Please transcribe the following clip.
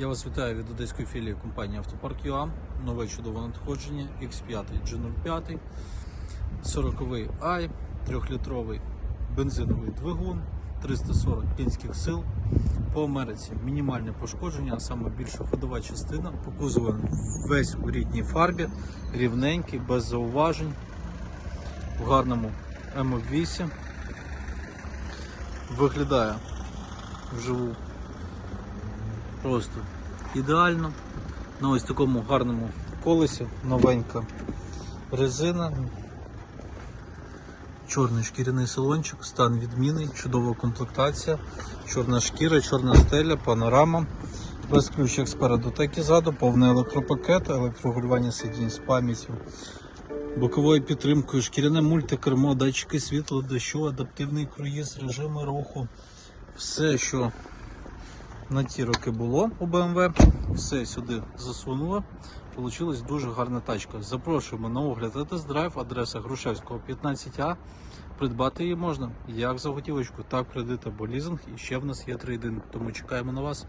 Я вас вітаю від одеської філії компанії Автопарк ЮА. Нове чудове надходження X5 G05, 40-й i, 3-літровий бензиновий двигун, 340 кінських сил. По Америці мінімальне пошкодження, а саме більша ходова частина. По кузову весь у рідній фарбі, рівненький, без зауважень, в гарному М8. Виглядає вживу просто ідеально. На ось такому гарному колесі, новенька резина, чорний шкіряний салончик, стан відмінний, чудова комплектація, чорна шкіра, чорна стеля, панорама, без ключ як спереду, так і ззаду, повний електропакет, електрогулювання сидінь з пам'яттю. Боковою підтримкою, шкіряне мультикермо, датчики світла, дощу, адаптивний круїз, режими руху. Все, що на ті роки було у BMW, все сюди засунуло. Получилась дуже гарна тачка. Запрошуємо на огляд та тест-драйв, адреса Грушевського 15А. Придбати її можна як за готівочку, так кредит або лізинг. І ще в нас є трейдинг, тому чекаємо на вас.